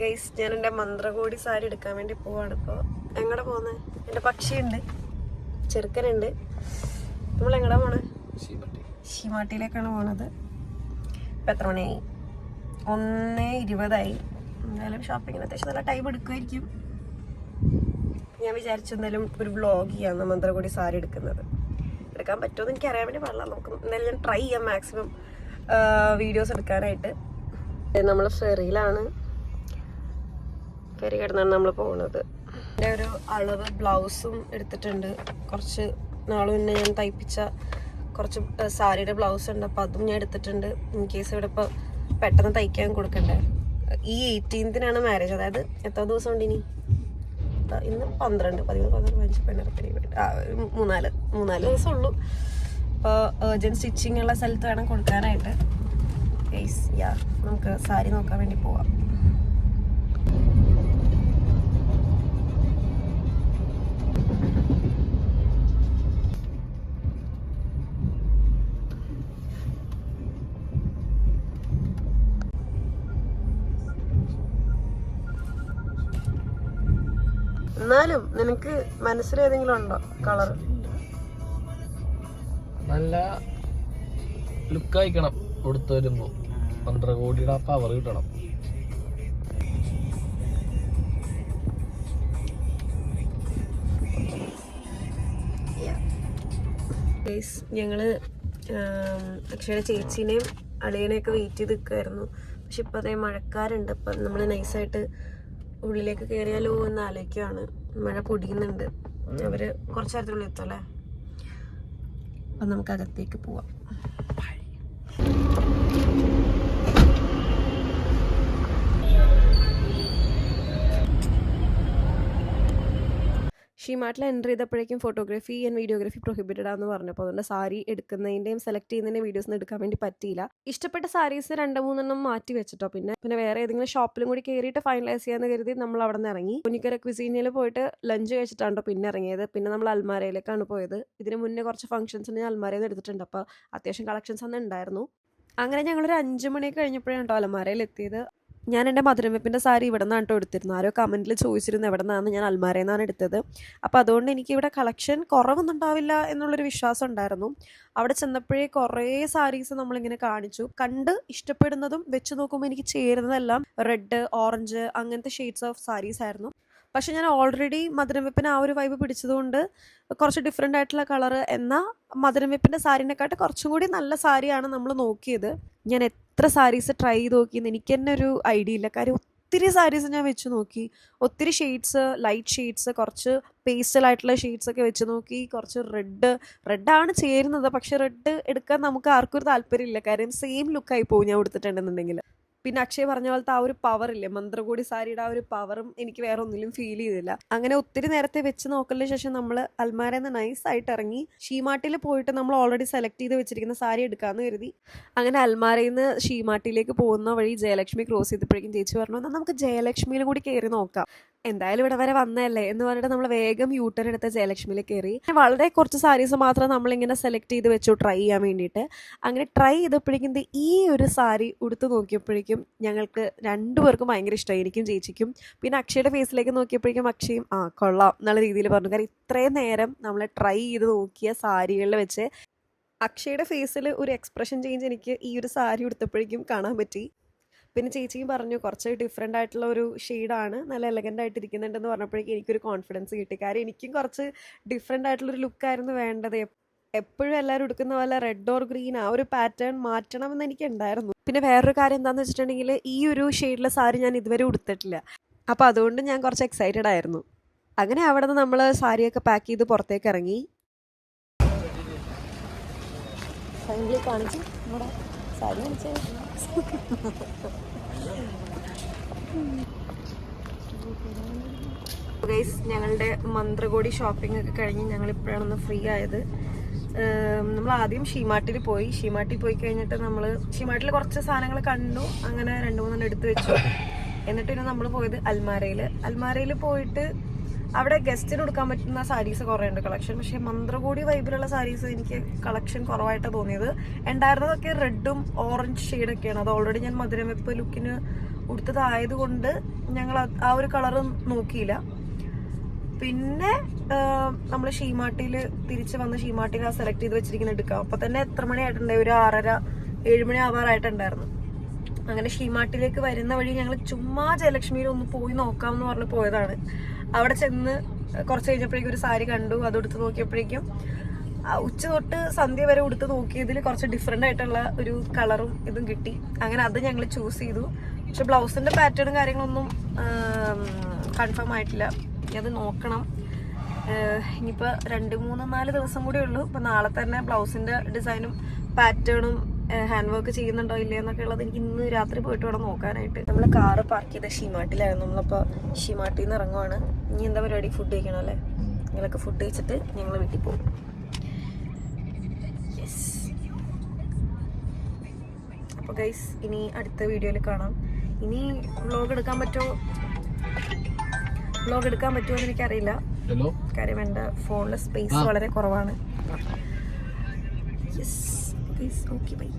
Guys ഞാൻ എന്റെ മന്ത്രകോടി സാരി എടുക്കാൻ വേണ്ടി പോവാണ്. ഇപ്പോൾ എങ്ങടെ പോകുന്നത് എന്റെ പക്ഷിയുണ്ട്. ചെറുക്കനുണ്ട്. നമ്മൾ എങ്ങടെ പോണേ? ശിമാട്ടിയിലേക്കാണ് പോണത്. ഇപ്പം എത്ര മണിയായി? ഒന്ന് ഇരുപതായി. എന്തായാലും ഷോപ്പിങ്ങിന് അത്യാവശ്യം നല്ല ടൈം എടുക്കുമായിരിക്കും ഞാൻ വിചാരിച്ചു എന്തായാലും ഒരു വ്ളോഗ് ചെയ്യാം മന്ത്രകോടി സാരി എടുക്കുന്നത്. എടുക്കാൻ പറ്റുമെന്ന് എനിക്ക് അറിയാൻ വേണ്ടി പാടില്ല. നമുക്ക് എന്തായാലും ഞാൻ ട്രൈ ചെയ്യാം മാക്സിമം വീഡിയോസ് എടുക്കാനായിട്ട്. നമ്മൾ ഫെറിയിലാണ് ഫെറി കിടന്നാണ് നമ്മൾ പോകുന്നത് എന്റെ ഒരു അളവ് ബ്ലൗസും എടുത്തിട്ടുണ്ട്. കുറച്ച് നാൾ മുന്നേ ഞാൻ തയ്പ്പിച്ച കുറച്ച് സാരിയുടെ ബ്ലൗസ് ഉണ്ട് അപ്പോൾ അതും ഞാൻ എടുത്തിട്ടുണ്ട്. ഇൻ കേസ് ഇവിടെ ഇപ്പോൾ പെട്ടെന്ന് തയ്ക്കാൻ കൊടുക്കണ്ടേ. ഈ എയ്റ്റീൻത്തിനാണ് മാരേജ് അതായത് എത്ര ദിവസം ഉണ്ട് ഇനി? ഇന്ന് പന്ത്രണ്ട്. പതിമൂന്ന് പന്ത്രണ്ട് പതിനഞ്ച് പതിനാറ് പതിനേഴ് മൂന്നാൽ മൂന്നാൽ ദിവസം ഉള്ളൂ അപ്പോൾ ഏർജന്റ് സ്റ്റിച്ചിങ് ഉള്ള സ്ഥലത്ത് വേണം കൊടുക്കാനായിട്ട്. യാ നമുക്ക് സാരി നോക്കാൻ വേണ്ടി പോവാം. എന്നാലും നിനക്ക് മനസ്സിൽ ഏതെങ്കിലും ഉണ്ടോ? കളർ. നല്ല ലുക്ക് അയക്കണം കൊടുത്തു വരുമ്പോ. പന്ത്രണ്ട് കോടിയുടെ പവർ കിട്ടണം. ഞങ്ങൾ അക്ഷയുടെ ചേച്ചീനെയും അളിയനെയൊക്കെ വെയിറ്റ് ചെയ്ത് നിൽക്കുമായിരുന്നു പക്ഷെ ഇപ്പോൾ അതേ മഴക്കാരുണ്ട്. അപ്പം നമ്മൾ നൈസായിട്ട് ഉള്ളിലേക്ക് കയറിയാലോ എന്ന് ആലോചിക്കുകയാണ് മഴ പൊടിയുന്നുണ്ട്. അവർ കുറച്ചു നേരത്തിനുള്ളിൽ എത്തും അപ്പൊ അപ്പം നമുക്ക് അകത്തേക്ക് പോവാം ഷീമാട്ടിൽ എന്റർ ചെയ്തപ്പോഴേക്കും ഫോട്ടോഗ്രാഫി ആൻഡ് വീഡിയോഗ്രാഫി പ്രൊഹിബിറ്റഡ് ആണെന്ന് പറഞ്ഞപ്പോൾ അതുകൊണ്ട് സാരി എടുക്കുന്നതിന്റെയും സെലക്ട് ചെയ്യുന്നതിന്റെയും വീഡിയോസ് എടുക്കാൻ വേണ്ടി പറ്റിയില്ല. ഇഷ്ടപ്പെട്ട സാരീസ് രണ്ട് മൂന്നെണ്ണം മാറ്റി വെച്ചിട്ടോ. പിന്നെ പിന്നെ വേറെ ഏതെങ്കിലും ഷോപ്പിലും കൂടി കയറിയിട്ട് ഫൈനലൈസ് ചെയ്യാന്ന് കരുതി നമ്മൾ അവിടെ നിന്ന് ഇറങ്ങി പുനിക്കര ക്വിസീനിൽ പോയിട്ട് ലഞ്ച് കഴിച്ചിട്ടാണോ പിന്നെ ഇറങ്ങിയത്. പിന്നെ നമ്മൾ അൽമാരയിലേക്കാണ് പോയത്. ഇതിന് മുന്നേ കുറച്ച് ഫംഗ്ഷൻസിന് ഞാൻ അൽമാരയിൽ നിന്ന് എടുത്തിട്ടുണ്ട്. അപ്പോൾ അത്യാവശ്യം കളക്ഷൻസ് അന്ന് ഉണ്ടായിരുന്നു. അങ്ങനെ ഞങ്ങളൊരു അഞ്ച് മണി കഴിഞ്ഞപ്പോഴാണ് കേട്ടോ അലമാരയിൽ എത്തിയത്. ഞാൻ എന്റെ മധുരം വെപ്പിന്റെ സാരി ഇവിടെ നിന്നാണ് കേട്ടോ എടുത്തിരുന്നത്. ആരോ കമന്റിൽ ചോദിച്ചിരുന്നു എവിടെ നിന്നാണ് ഞാൻ അൽമാരയിൽ നിന്നാണ് എടുത്തത്. അപ്പോൾ അതുകൊണ്ട് എനിക്ക് ഇവിടെ കളക്ഷൻ കുറവൊന്നും ഉണ്ടാവില്ല എന്നുള്ളൊരു വിശ്വാസം ഉണ്ടായിരുന്നു. അവിടെ ചെന്നപ്പോഴേ കുറേ സാരീസ് നമ്മളിങ്ങനെ കാണിച്ചു. കണ്ട് ഇഷ്ടപ്പെടുന്നതും വെച്ച് നോക്കുമ്പോൾ എനിക്ക് ചേരുന്നതെല്ലാം റെഡ് ഓറഞ്ച് അങ്ങനത്തെ ഷെയ്ഡ്സ് ഓഫ് സാരീസ് ആയിരുന്നു. പക്ഷെ ഞാൻ ഓൾറെഡി മധുരം വെപ്പിന് ആ ഒരു വൈബ് പിടിച്ചതുകൊണ്ട് കുറച്ച് ഡിഫറെന്റ് ആയിട്ടുള്ള കളർ എന്ന മധുരം വെപ്പിന്റെ സാരീനെക്കാട്ട് കുറച്ചും കൂടി നല്ല സാരിയാണ് നമ്മൾ നോക്കിയത്. ഞാൻ എത്ര സാരീസ് ട്രൈ ചെയ്ത് നോക്കിയെന്ന് എനിക്ക് തന്നെ ഒരു ഐഡിയ ഇല്ല. കാര്യം ഒത്തിരി സാരീസ് ഞാൻ വെച്ച് നോക്കി. ഒത്തിരി ഷെയ്ഡ്സ് ലൈറ്റ് ഷെയ്ഡ്സ് കുറച്ച് പേസ്റ്റൽ ആയിട്ടുള്ള ഷെയ്ഡ്സ് ഒക്കെ വെച്ച് നോക്കി. കുറച്ച് റെഡ് റെഡാണ് ചേരുന്നത്. പക്ഷെ റെഡ് എടുക്കാൻ നമുക്ക് ആർക്കും ഒരു താല്പര്യമില്ല. കാര്യം സെയിം ലുക്കായി പോകും ഞാൻ എടുത്തിട്ടുണ്ടെന്നുണ്ടെങ്കിൽ പിന്നെ അക്ഷയ് പറഞ്ഞ പോലത്തെ ആ ഒരു പവർ ഇല്ലേ? മന്ത്രകോടി സാരിയുടെ ആ ഒരു പവറും എനിക്ക് വേറെ ഒന്നിലും ഫീൽ ചെയ്തില്ല. അങ്ങനെ ഒത്തിരി നേരത്തെ വെച്ച് നോക്കലിന് ശേഷം നമ്മൾ അൽമാരെന്ന് നൈസ് ആയിട്ട് ഇറങ്ങി ഷീമാട്ടിൽ പോയിട്ട് നമ്മൾ ഓൾറെഡി സെലക്ട് ചെയ്ത് വെച്ചിരിക്കുന്ന സാരി എടുക്കാമെന്ന് കരുതി. അങ്ങനെ അൽമാരയിൽ നിന്ന് ഷീമാട്ടിലേക്ക് പോകുന്ന വഴി ജയലക്ഷ്മി ക്രോസ് ചെയ്തപ്പോഴേക്കും ചേച്ചി പറഞ്ഞു എന്നാൽ നമുക്ക് ജയലക്ഷ്മിയിലും കൂടി കയറി നോക്കാം. എന്തായാലും ഇവിടെ വരെ വന്നതല്ലേ എന്ന് പറഞ്ഞിട്ട് നമ്മൾ വേഗം യൂട്ടേൺ എടുത്ത് ജയലക്ഷ്മിയിൽ കയറി വളരെ കുറച്ച് സാരീസ് മാത്രം നമ്മളിങ്ങനെ സെലക്ട് ചെയ്ത് വെച്ചു ട്രൈ ചെയ്യാൻ വേണ്ടിയിട്ട്. അങ്ങനെ ട്രൈ ചെയ്തപ്പോഴേക്കും ഈ ഒരു സാരി ഉടുത്ത് നോക്കിയപ്പോഴേക്കും ഞങ്ങൾക്ക് രണ്ടുപേർക്കും ഭയങ്കര ഇഷ്ടമായി എനിക്കും ചേച്ചിക്കും. പിന്നെ അക്ഷയുടെ ഫേസിലേക്ക് നോക്കിയപ്പോഴേക്കും അക്ഷയും ആ കൊള്ളാം എന്നുള്ള രീതിയിൽ പറഞ്ഞു. കാരണം ഇത്രയും നേരം നമ്മൾ ട്രൈ ചെയ്ത് നോക്കിയ സാരികളിൽ വെച്ച് അക്ഷയുടെ ഫേസിൽ ഒരു എക്സ്പ്രഷൻ ചേഞ്ച് എനിക്ക് ഈ ഒരു സാരി ഉടുത്തപ്പോഴേക്കും കാണാൻ പറ്റി. പിന്നെ ചേച്ചിയും പറഞ്ഞു കുറച്ച് ഡിഫറെന്റ് ആയിട്ടുള്ള ഒരു ഷെയ്ഡാണ് നല്ല എലഗന്റ് ആയിട്ട് ഇരിക്കുന്നുണ്ടെന്ന് പറഞ്ഞപ്പോഴേക്കും എനിക്കൊരു കോൺഫിഡൻസ് കിട്ടി. കാര്യം എനിക്കും കുറച്ച് ഡിഫറെന്റ് ആയിട്ടുള്ളൊരു ലുക്കായിരുന്നു വേണ്ടത്. എപ്പോഴും എല്ലാവരും എടുക്കുന്ന പോലെ റെഡ് ഓർ ഗ്രീൻ ആ ഒരു പാറ്റേൺ മാറ്റണമെന്ന് എനിക്ക് ഉണ്ടായിരുന്നു പിന്നെ വേറൊരു കാര്യം എന്താണെന്ന് വെച്ചിട്ടുണ്ടെങ്കിൽ ഈ ഒരു ഷെയ്ഡിലെ സാരി ഞാൻ ഇതുവരെ ഉടുത്തിട്ടില്ല. അപ്പോൾ അതുകൊണ്ട് ഞാൻ കുറച്ച് എക്സൈറ്റഡ് ആയിരുന്നു. അങ്ങനെ അവിടെ നിന്ന് നമ്മൾ സാരിയൊക്കെ പാക്ക് ചെയ്ത് പുറത്തേക്ക് ഇറങ്ങി. സാരി ഗൈസ് ഞങ്ങളുടെ മന്ത്രകോടി ഷോപ്പിംഗ് ഒക്കെ കഴിഞ്ഞ് ഞങ്ങൾ ഇപ്പോഴാണ് ഫ്രീ ആയത്. നമ്മൾ ആദ്യം ഷീമാട്ടിൽ പോയി. ഷീമാട്ടിൽ പോയി കഴിഞ്ഞിട്ട് നമ്മൾ ഷീമാട്ടിൽ കുറച്ച് സാധനങ്ങൾ കണ്ടു. അങ്ങനെ രണ്ട് മൂന്നെണ്ണം എടുത്തു വെച്ചു. എന്നിട്ട് പിന്നെ നമ്മൾ പോയത് അൽമാരയിൽ അൽമാരയിൽ പോയിട്ട് അവിടെ ഗസ്റ്റിന് കൊടുക്കാൻ പറ്റുന്ന സാരീസ് കുറേ ഉണ്ട് കളക്ഷൻ പക്ഷേ മന്ത്രകൂടി വൈബിലുള്ള സാരീസ് എനിക്ക് കളക്ഷൻ കുറവായിട്ടാണ് തോന്നിയത്. ഉണ്ടായിരുന്നതൊക്കെ റെഡും ഓറഞ്ച് ഷെയ്ഡൊക്കെയാണ് അത് ഓൾറെഡി ഞാൻ മധുരമെപ്പ് ലുക്കിന് ഉടുത്തതായത് കൊണ്ട് ഞങ്ങൾ ആ ഒരു കളറും നോക്കിയില്ല. പിന്നെ നമ്മൾ ഷീമാട്ടിയിൽ തിരിച്ച് വന്ന് ഷീമാട്ടിയിൽ ആ സെലക്ട് ചെയ്ത് വെച്ചിരിക്കുന്ന എടുക്കാം. അപ്പം തന്നെ എത്ര മണിയായിട്ടുണ്ടായി? ഒരു ആറര ഏഴ് മണി ആവാറായിട്ടുണ്ടായിരുന്നു. അങ്ങനെ ഷീമാട്ടിലേക്ക് വരുന്ന വഴി ഞങ്ങൾ ചുമ്മാ ജയലക്ഷ്മിയിൽ ഒന്ന് പോയി നോക്കാം എന്ന് പറഞ്ഞ് പോയതാണ്. അവിടെ ചെന്ന് കുറച്ച് കഴിഞ്ഞപ്പോഴേക്കും ഒരു സാരി കണ്ടു അത് എടുത്ത് നോക്കിയപ്പോഴേക്കും ഉച്ച തൊട്ട് സന്ധ്യ വരെ ഉടുത്ത് നോക്കിയതിൽ കുറച്ച് ഡിഫറെന്റ് ആയിട്ടുള്ള ഒരു കളറും ഇതും കിട്ടി. അങ്ങനെ അത് ഞങ്ങൾ ചൂസ് ചെയ്തു. പക്ഷെ ബ്ലൗസിന്റെ പാറ്റേണും കാര്യങ്ങളൊന്നും കൺഫേം ആയിട്ടില്ല. അത് നോക്കണം. ഇനിയിപ്പോൾ രണ്ട് മൂന്ന് നാല് ദിവസം കൂടെ ഉള്ളൂ. ഇപ്പം നാളെ തന്നെ ബ്ലൗസിന്റെ ഡിസൈനും പാറ്റേണും ഹാൻഡ് വർക്ക് ചെയ്യുന്നുണ്ടോ ഇല്ലേ എന്നൊക്കെ ഉള്ളത് എനിക്ക് ഇന്ന് രാത്രി പോയിട്ട് വേണം നോക്കാനായിട്ട്. നമ്മൾ കാറ് പാർക്ക് ചെയ്ത ഷീമാട്ടിലായിരുന്നു. നമ്മളപ്പോൾ ഷീമാട്ടിൽ നിന്ന് ഇറങ്ങുവാണ്. ഇനി എന്താ പരിപാടി? ഫുഡ് കഴിക്കണം അല്ലേ? നിങ്ങളൊക്കെ ഫുഡ് കഴിച്ചിട്ട് ഞങ്ങൾ വീട്ടിൽ പോകും. യെസ് അപ്പോൾ ഗൈസ് ഇനി അടുത്ത വീഡിയോയിൽ കാണാം. ഇനി വ്ളോഗ് എടുക്കാൻ പറ്റുമോ വ്ളോഗ് എടുക്കാൻ പറ്റുമോ എന്ന് എനിക്കറിയില്ല. കാര്യം എന്റെ ഫോണിലെ സ്പേസ് വളരെ കുറവാണ്. Yes okay bye